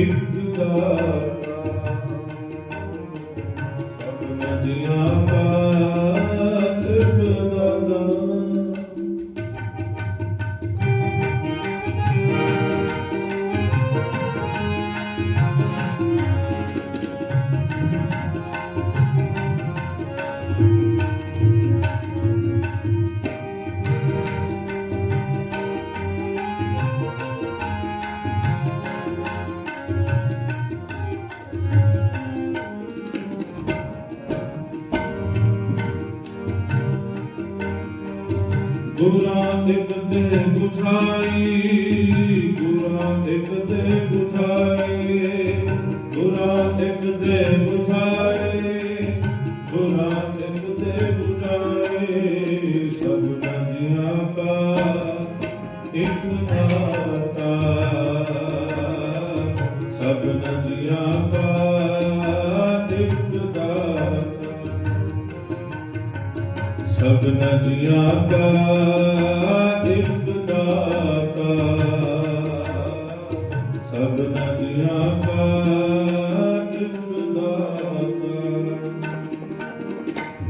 Big Blue ਗੁਰਾਂ ਇੱਕ ਦੇ ਬੁਝਾਈ ਗੁਰਾਂ ਦੇ ਬੁਝਾਈ ਸਭ ਨਜੀਆਂ ਕਾ ਇੱਕ ਦਾਤਾ। ਸਭ ਨਜੀਆਂ ਕਾ ਇੱਕ ਦਾਤਾ।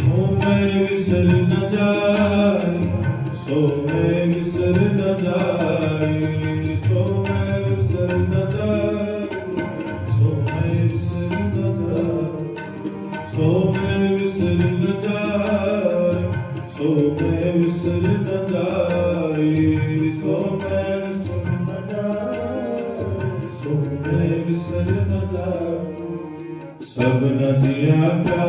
ਸੋ ਮੈਂ ਵਿਸਰ ਨ ਜਾਏ ਸੋ ਮੈਂ ਵਿਸਰ ਨ ਜਾਏ ਸੋ ਮੈਂ ਵਿਸਰ ਨ ਜਾਏ ਸੋ ਮੈਂ ਵਿਸਰ ਨ ਜਾਏ ਸੋ ਮੈਂ ਵਿਸਰ ਨ ਜਾਏ ਵਿਸਰ ਨ ਜਾਏ, ਸੋ ਮੈਂ ਵਿਸਰ ਨ ਜਾਏ, ਸੋ ਮੈਂ ਵਿਸਰ ਨ ਜਾਏ। ਸਭ ਨਦੀਆਂ ਕਾ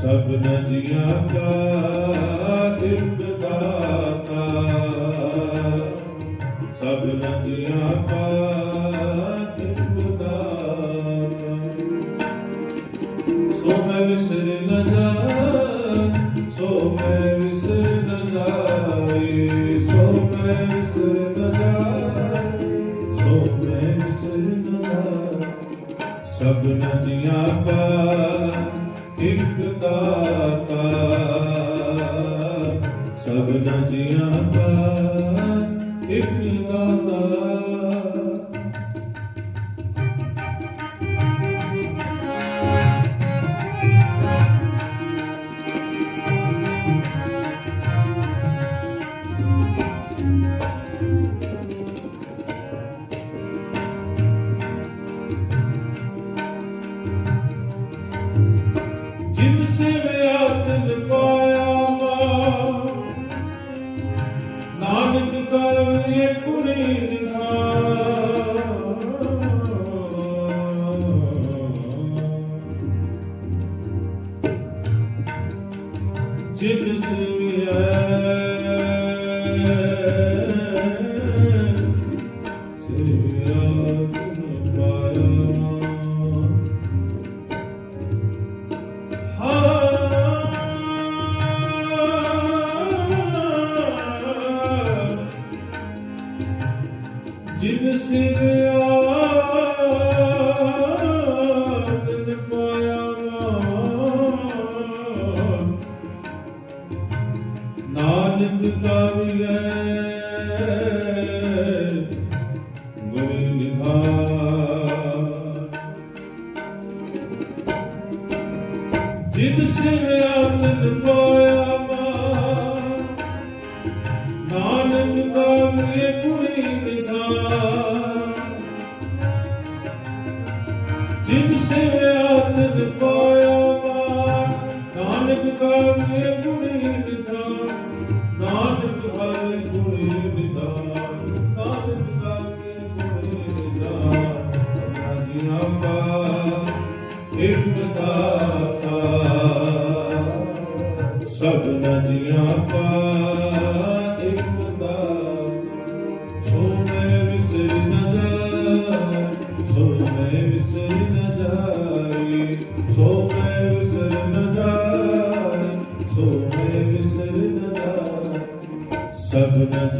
ਸਭ ਨਜੀਆਂ ਕਾ ਸਭ ਨਜੀਆਂ ਕਾ ਇੱਕ ਦਾਤਾ। ਸਭ ਨਜੀਆਂ ਕਾ ਇੱਕ ਦਾਤਾ। ਜਿਨ ਸਿਵਿਆ ਤਨ ਪਾਇਆ ਨਾਨਕ ਦਾ ਮੇ ਪੁਣੀ ਨਿਧਾਨ ਜਿਨ ਨਾਨਕ ਦਾ Lord,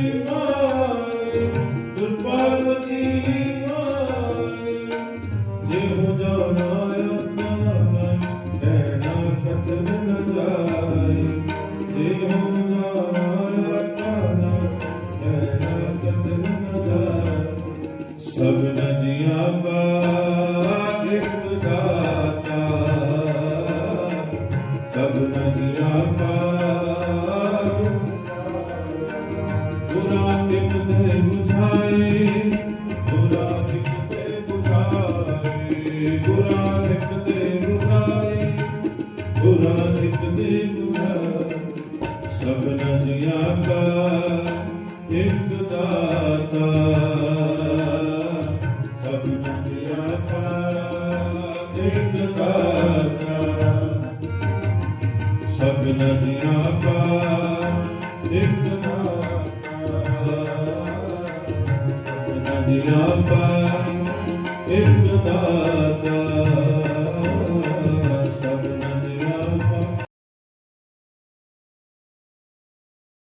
ਗੁਰਾਂ ਟਿਕਦੇ up.